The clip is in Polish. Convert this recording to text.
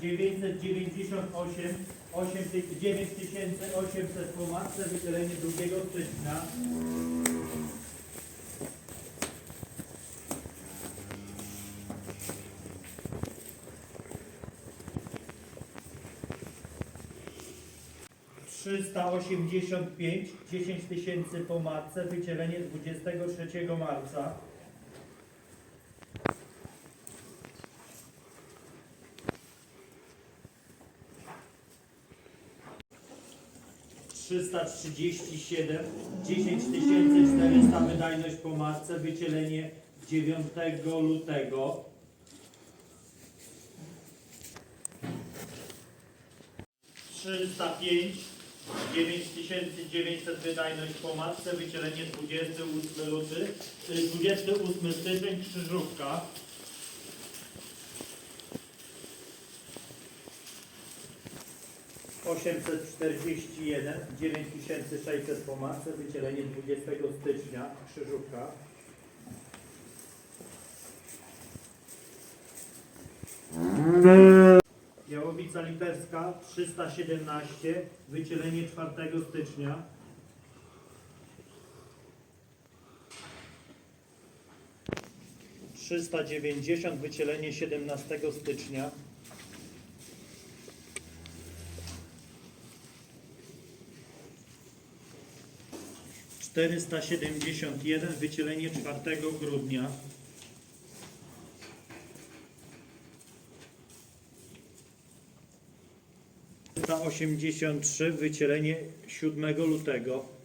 998 8 ty- 9800 po matce, wydzielenie 2 stycznia. Trzysta osiemdziesiąt pięć, dziesięć tysięcy po matce, wydzielenie 23 marca. 337, 10 400 wydajność po matce, wycielenie 9 lutego. Trzysta pięć, 9900 wydajność po matce, wycielenie 28 luty, y, 28 styczeń, krzyżówka. Osiemset czterdzieści jeden, dziewięć tysięcy sześćset po matce, wycielenie 20 stycznia, krzyżówka. Jałowica Literska 317, wycielenie 4 stycznia. Trzysta dziewięćdziesiąt, wycielenie 17 stycznia. Czterysta siedemdziesiąt jeden, wycielenie 4 grudnia. 383, wycielenie 7 lutego.